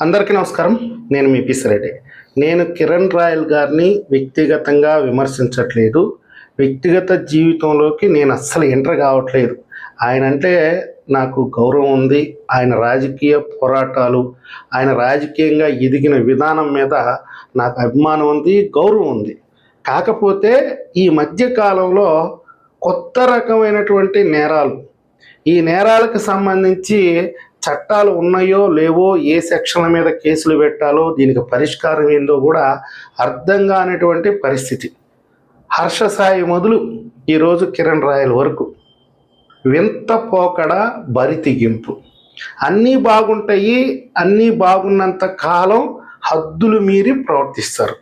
అందరికీ నమస్కారం. నేను మీ పిసిరెడ్డి నేను కిరణ్ రాయల్ గారిని వ్యక్తిగతంగా విమర్శించట్లేదు. వ్యక్తిగత జీవితంలోకి నేను అస్సలు ఎంటర్ కావట్లేదు. ఆయన అంటే నాకు గౌరవం ఉంది. ఆయన రాజకీయ పోరాటాలు ఆయన రాజకీయంగా ఎదిగిన విధానం మీద నాకు అభిమానం ఉంది గౌరవం ఉంది. కాకపోతే ఈ మధ్యకాలంలో కొత్త రకమైనటువంటి నేరాలు ఈ నేరాలకు సంబంధించి చట్టాలు ఉన్నాయో లేవో ఏ సెక్షన్ల మీద కేసులు పెట్టాలో దీనికి పరిష్కారం ఏందో కూడా అర్థం కానటువంటి పరిస్థితి. హర్ష సాయి మొదలు ఈరోజు కిరణ్ రాయల్ వరకు. వింత పోకడ బరి తెగింపు. అన్నీ బాగుంటాయి అన్నీ బాగున్నంత కాలం హద్దులు మీరి ప్రవర్తిస్తారు.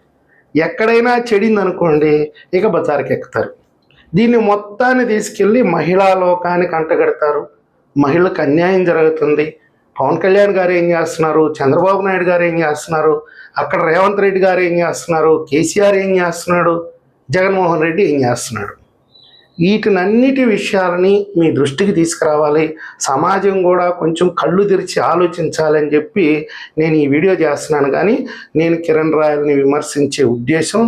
ఎక్కడైనా చెడిందనుకోండి ఇక బజార్కి ఎక్కుతారు దీన్ని మొత్తాన్ని తీసుకెళ్ళి మహిళా లోకానికి అంటగడతారు. మహిళలకు అన్యాయం జరుగుతుంది. పవన్ కళ్యాణ్ గారు ఏం చేస్తున్నారు? చంద్రబాబు నాయుడు గారు ఏం చేస్తున్నారు? అక్కడ రేవంత్ రెడ్డి గారు ఏం చేస్తున్నారు? కేసీఆర్ ఏం చేస్తున్నాడు? జగన్మోహన్ రెడ్డి ఏం చేస్తున్నాడు? వీటినన్నిటి విషయాలని మీ దృష్టికి తీసుకురావాలి. సమాజం కూడా కొంచెం కళ్ళు తెరిచి ఆలోచించాలని చెప్పి నేను ఈ వీడియో చేస్తున్నాను. కానీ నేను కిరణ్ రాయల్ని విమర్శించే ఉద్దేశం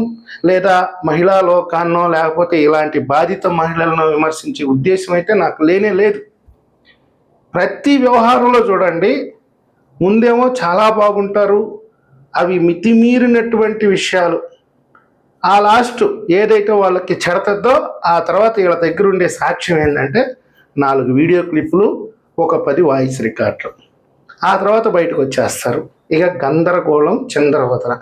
లేదా మహిళా లోకాన్నో లేకపోతే ఇలాంటి బాధిత మహిళలను విమర్శించే ఉద్దేశం అయితే నాకు లేనే లేదు. ప్రతి వ్యవహారంలో చూడండి ముందేమో చాలా బాగుంటారు అవి మితిమీరినటువంటి విషయాలు. ఆ లాస్ట్ ఏదైతే వాళ్ళకి చెడతద్దో ఆ తర్వాత వీళ్ళ దగ్గర ఉండే సాక్ష్యం ఏంటంటే నాలుగు వీడియో క్లిప్పులు ఒక పది వాయిస్ రికార్డులు. ఆ తర్వాత బయటకు వచ్చేస్తారు. ఇక గందరగోళం చంద్రవదన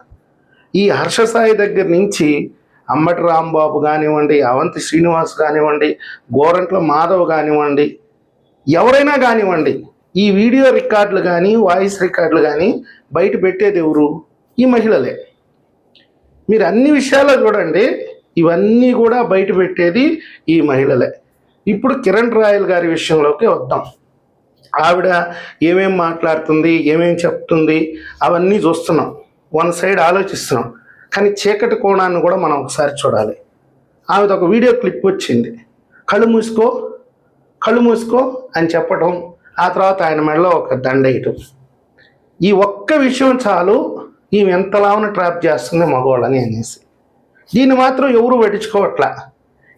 ఈ హర్షసాయి దగ్గర నుంచి అంబటి రాంబాబు కానివ్వండి అవంతి శ్రీనివాస్ కానివ్వండి గోరంట్ల మాధవ్ కానివ్వండి ఎవరైనా కానివ్వండి ఈ వీడియో రికార్డులు కానీ వాయిస్ రికార్డులు కానీ బయట పెట్టేది ఎవరు? ఈ మహిళలే. మీరు అన్ని విషయాల్లో చూడండి ఇవన్నీ కూడా బయట పెట్టేది ఈ మహిళలే. ఇప్పుడు కిరణ్ రాయల్ గారి విషయంలోకి వద్దాం. ఆవిడ ఏమేం మాట్లాడుతుంది ఏమేం చెప్తుంది అవన్నీ చూస్తున్నాం. వన్ సైడ్ ఆలోచిస్తున్నాం. కానీ చీకటి కోణాన్ని కూడా మనం ఒకసారి చూడాలి. ఆమెది ఒక వీడియో క్లిప్ వచ్చింది. కళ్ళు మూసుకో. కళ్ళు మూసుకో అని చెప్పడం ఆ తర్వాత ఆయన మెడలో ఒక దండయటం ఈ ఒక్క విషయం చాలు. ఈమె ఎంతలావున ట్రాప్ చేస్తుంది మగవాళ్ళని అనేసి. దీన్ని మాత్రం ఎవరు పట్టించుకోవట్లా.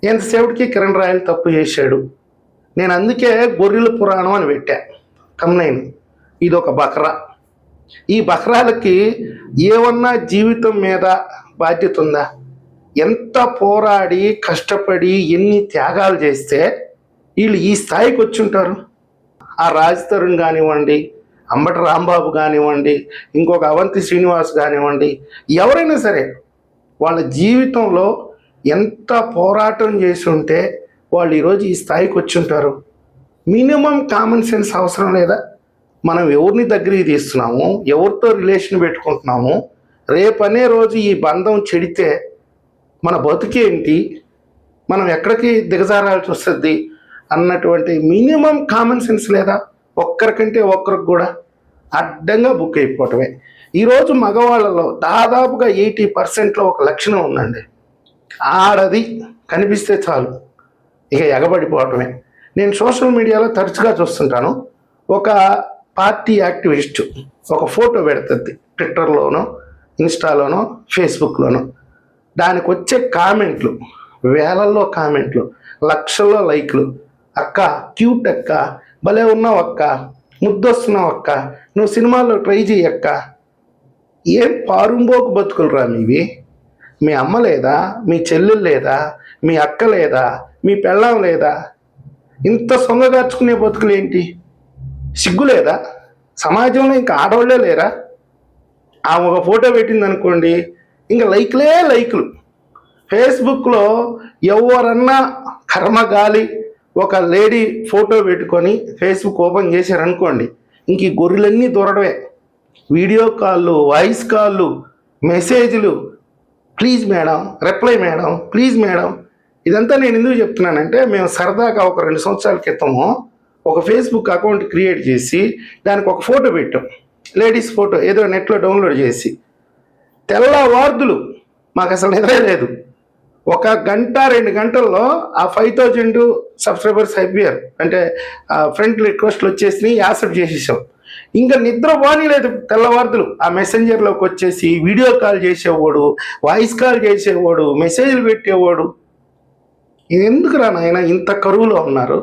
ఎంతసేపటికి కిరణ్ రాయలు తప్పు చేశాడు. నేను అందుకే గొర్రెల పురాణం అని పెట్టా. కమ్నైన్ ఇది ఒక బక్రా. ఈ బక్రాలకి ఏమన్నా జీవితం మీద బాధ్యత ఉందా? ఎంత పోరాడి కష్టపడి ఎన్ని త్యాగాలు చేస్తే వీళ్ళు ఈ స్థాయికి వచ్చి ఉంటారు ఆ రాజ్ తరుణ్ కానివ్వండి అంబటి రాంబాబు కానివ్వండి ఇంకొక అవంతి శ్రీనివాస్ కానివ్వండి ఎవరైనా సరే వాళ్ళ జీవితంలో ఎంత పోరాటం చేసి ఉంటే వాళ్ళు ఈరోజు ఈ స్థాయికి వచ్చి ఉంటారు మినిమం కామన్ సెన్స్ అవసరం లేదా? మనం ఎవరిని దగ్గరికి తీస్తున్నాము? ఎవరితో రిలేషన్ పెట్టుకుంటున్నాము? రేపనే రోజు ఈ బంధం చెడితే మన బతుకేంటి? మనం ఎక్కడికి దిగజారాల్సి వస్తుంది? అన్నటువంటి మినిమం కామన్ సెన్స్ లేదా? ఒక్కరికంటే ఒక్కరికి కూడా అడ్డంగా బుక్ అయిపోవటమే. ఈరోజు మగవాళ్ళలో దాదాపుగా ఎయిటీ పర్సెంట్లో ఒక లక్షణం ఉందండి. ఆడది కనిపిస్తే చాలు. ఇక ఎగబడిపోవటమే. నేను సోషల్ మీడియాలో తరచుగా చూస్తుంటాను. ఒక పార్టీ యాక్టివిస్ట్ ఒక ఫోటో పెడుతుంది. ట్విట్టర్లోనో ఇన్స్టాలోనో ఫేస్బుక్లోనో దానికి వచ్చే కామెంట్లు వేలల్లో కామెంట్లు లక్షల్లో లైక్లు. అక్క క్యూట్ అక్క భలే ఉన్నావు అక్క ముద్దొస్తున్నావు అక్క నువ్వు సినిమాల్లో ట్రై చేయక్క ఏం పారుంబోకు బతుకులు రా మీవి మీ అమ్మ లేదా? మీ చెల్లెలు లేదా? మీ అక్క లేదా? మీ పెళ్ళాం లేదా? ఇంత సొంగగార్చుకునే బతుకులు ఏంటి? సిగ్గు లేదా? సమాజంలో ఇంకా ఆడవాళ్ళే లేరా? ఆమె ఒక ఫోటో పెట్టింది అనుకోండి ఇంకా లైక్లే లైక్లు. ఫేస్బుక్లో ఎవరన్నా కర్మగాలి ఒక లేడీ ఫోటో పెట్టుకొని ఫేస్బుక్ ఓపెన్ చేశారనుకోండి ఇంక ఈ గొర్రెలన్నీ దూరడమే వీడియో కాళ్ళు వాయిస్ కాళ్ళు మెసేజ్లు please madam reply madam please madam. ఇదంతా నేను ఎందుకు చెప్తున్నానంటే మేము సరదాగా ఒక రెండు సంవత్సరాల క్రితము ఒక ఫేస్బుక్ అకౌంట్ క్రియేట్ చేసి దానికి ఒక ఫోటో పెట్టాం. లేడీస్ ఫోటో ఏదో నెట్లో డౌన్లోడ్ చేసి. తెల్లవార్దులు మాకు అసలు నిద్రే లేదు. ఒక గంట రెండు గంటల్లో ఆ ఫైవ్ థౌజండ్ సబ్స్క్రైబర్స్ అయిపోయారు అంటే ఫ్రెండ్ రిక్వెస్ట్లు వచ్చేసి యాక్సెప్ట్ చేసేసాం. ఇంకా నిద్ర లేదు తెల్లవారుతులు. ఆ మెసెంజర్లోకి వచ్చేసి వీడియో కాల్ చేసేవాడు వాయిస్ కాల్ చేసేవాడు మెసేజ్లు పెట్టేవాడు. ఇది ఎందుకురా నాయన ఇంత కరువులో ఉన్నారు?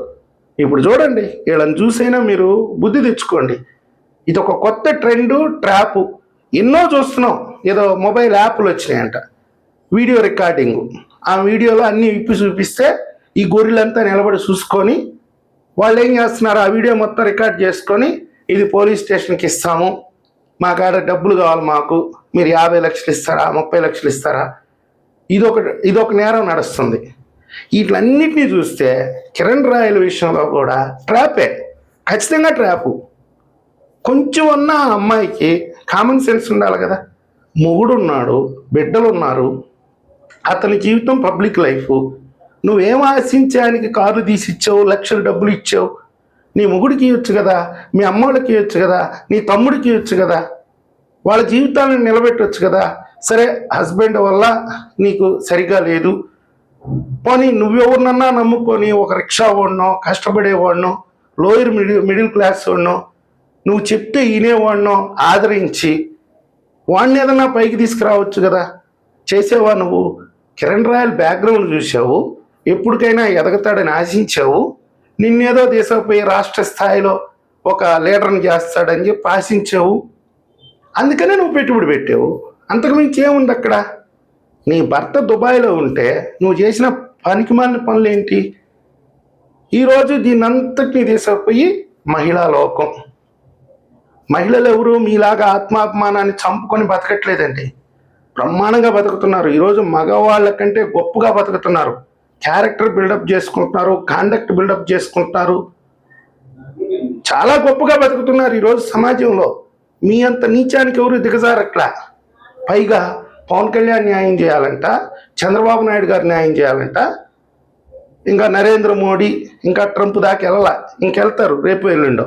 ఇప్పుడు చూడండి వీళ్ళని చూసైనా మీరు బుద్ధి తెచ్చుకోండి. ఇది ఒక కొత్త ట్రెండ్ ట్రాప్ ఎన్నో చూస్తున్నాం. ఏదో మొబైల్ యాప్లు వచ్చినాయంట. వీడియో రికార్డింగ్ ఆ వీడియోలో అన్నీ విప్పి చూపిస్తే ఈ గొర్రెలంతా నిలబడి చూసుకొని వాళ్ళు ఏం చేస్తున్నారు? ఆ వీడియో మొత్తం రికార్డ్ చేసుకొని ఇది పోలీస్ స్టేషన్కి ఇస్తాము. మా కాడ డబ్బులు కావాలి మాకు. మీరు యాభై లక్షలు ఇస్తారా? ముప్పై లక్షలు ఇస్తారా? ఇదొక ఇదొక నేరం నడుస్తుంది. వీటిలన్నిటినీ చూస్తే కిరణ్ రాయల విషయంలో కూడా ట్రాపే. ఖచ్చితంగా ట్రాపు. కొంచెం ఉన్న ఆ అమ్మాయికి కామన్ సెన్స్ ఉండాలి కదా. మొగుడు ఉన్నాడు బిడ్డలు ఉన్నారు అతని జీవితం పబ్లిక్ లైఫ్. నువ్వేం ఆశించానికి కారు తీసి ఇచ్చావు లక్షలు డబ్బులు ఇచ్చావు? నీ మొగుడికి ఇవ్వచ్చు కదా మీ అమ్మోళ్ళకి ఇవ్వచ్చు కదా నీ తమ్ముడికి ఇవ్వచ్చు కదా వాళ్ళ జీవితాలను నిలబెట్టవచ్చు కదా. సరే హస్బెండ్ వల్ల నీకు సరిగా లేదు. పోనీ నువ్వెవరినన్నా నమ్ముకొని ఒక రిక్షా వాడినో కష్టపడేవాడినో లోయర్ మిడిల్ మిడిల్ క్లాస్ వాడినో నువ్వు చెప్తే వినేవాడినో ఆదరించి వాడిని ఏదన్నా పైకి తీసుకురావచ్చు కదా. చేసేవా నువ్వు? కిరణ్ రాయల్ బ్యాక్గ్రౌండ్ చూసావు ఎప్పటికైనా ఎదగతాడని ఆశించావు నిన్నేదో తీసుకుపోయి రాష్ట్ర స్థాయిలో ఒక లీడర్ని చేస్తాడని చెప్పి ఆశించావు. అందుకనే నువ్వు పెట్టుబడి పెట్టావు. అంతకుమించి ఏముంది అక్కడ? నీ భర్త దుబాయ్లో ఉంటే నువ్వు చేసిన పనికిమాలిన పనులు ఏంటి ఈరోజు దీన్ని అంతటినీ తీసుకుపోయి మహిళా లోకం. మహిళలు ఎవరు మీలాగా ఆత్మాభిమానాన్ని చంపుకొని బతకట్లేదండి. బ్రహ్మాండంగా బతుకుతున్నారు. ఈరోజు మగవాళ్ళ కంటే గొప్పగా బతుకుతున్నారు. క్యారెక్టర్ బిల్డప్ చేసుకుంటున్నారు కాండక్ట్ బిల్డప్ చేసుకుంటున్నారు. చాలా గొప్పగా బతుకుతున్నారు ఈరోజు సమాజంలో. మీ అంత నీచానికి ఎవరు దిగజారట్లా? పైగా పవన్ కళ్యాణ్ న్యాయం చేయాలంట చంద్రబాబు నాయుడు గారు న్యాయం చేయాలంట ఇంకా నరేంద్ర మోడీ ఇంకా ట్రంప్ దాకా వెళ్ళాల? ఇంకెళ్తారు రేపు ఎల్లుండో.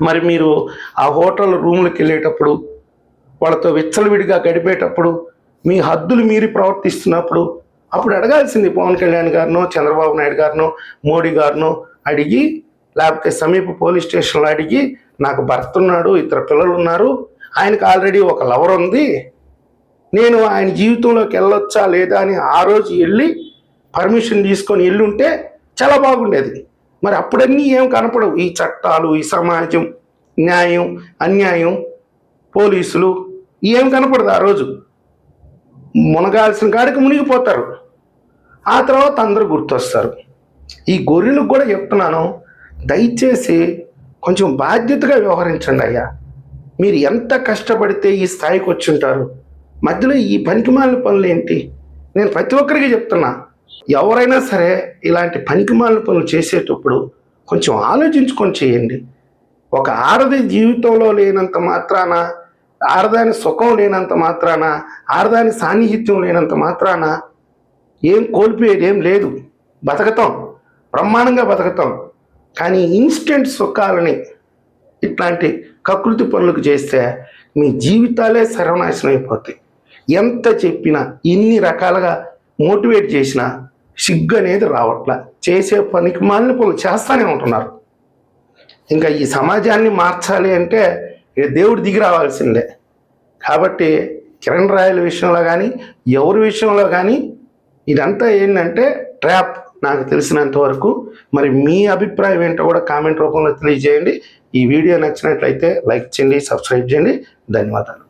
మరి మీరు ఆ హోటల్ రూమ్లకు వెళ్ళేటప్పుడు వాళ్ళతో విచ్చలవిడిగా గడిపేటప్పుడు మీ హద్దులు మీరి ప్రవర్తిస్తున్నప్పుడు అప్పుడు అడగాల్సింది పవన్ కళ్యాణ్ గారినో చంద్రబాబు నాయుడు గారినో మోడీ గారినో అడిగి లేకపోతే సమీప పోలీస్ స్టేషన్లో అడిగి నాకు భర్త ఉన్నాడు ఇద్దరు పిల్లలు ఉన్నారు ఆయనకు ఆల్రెడీ ఒక లవర్ ఉంది నేను ఆయన జీవితంలోకి వెళ్ళొచ్చా లేదా అని ఆ రోజు వెళ్ళి పర్మిషన్ తీసుకొని వెళ్ళుంటే చాలా బాగుండేది. మరి అప్పుడన్నీ ఏం కనపడవు. ఈ చట్టాలు ఈ సమాజం న్యాయం అన్యాయం పోలీసులు ఏం కనపడదు ఆ రోజు. మునగాల్సిన కాడికి మునిగిపోతారు. ఆ తర్వాత అందరూ గుర్తొస్తారు. ఈ గొర్రెలకు కూడా చెప్తున్నాను దయచేసి కొంచెం బాధ్యతగా వ్యవహరించండి అయ్యా. మీరు ఎంత కష్టపడితే ఈ స్థాయికి వచ్చి ఉంటారు మధ్యలో ఈ పనికిమాలిన పనులు ఏంటి? నేను ప్రతి ఒక్కరికి చెప్తున్నా ఎవరైనా సరే ఇలాంటి పనికిమాలిన పనులు చేసేటప్పుడు కొంచెం ఆలోచించుకొని చేయండి. ఒక ఆడది జీవితంలో లేనంత మాత్రాన ఆడదాని సుఖం లేనంత మాత్రాన ఆడదాని సాన్నిహిత్యం లేనంత మాత్రాన ఏం కోల్పోయేది ఏం లేదు. బతకతాం బ్రహ్మాండంగా బతకతాం. కానీ ఇన్స్టెంట్ సుఖాలని ఇట్లాంటి కకృతి పనులకు చేస్తే మీ జీవితాలే సర్వనాశనం అయిపోతాయి. ఎంత చెప్పినా ఇన్ని రకాలుగా మోటివేట్ చేసినా సిగ్గు అనేది రావట్లా. చేసే పనికి మాలిన పనులు చేస్తూనే ఉంటున్నారు. ఇంకా ఈ సమాజాన్ని మార్చాలి అంటే ఇక దేవుడు దిగి రావాల్సిందే. కాబట్టి కిరణ్ రాయల విషయంలో కానీ ఎవరి విషయంలో కానీ ఇదంతా ఏంటంటే ట్రాప్ నాకు తెలిసినంత వరకు. మరి మీ అభిప్రాయం ఏంటో కూడా కామెంట్ రూపంలో తెలియజేయండి. ఈ వీడియో నచ్చినట్లయితే లైక్ చేయండి సబ్స్క్రైబ్ చేయండి. ధన్యవాదాలు.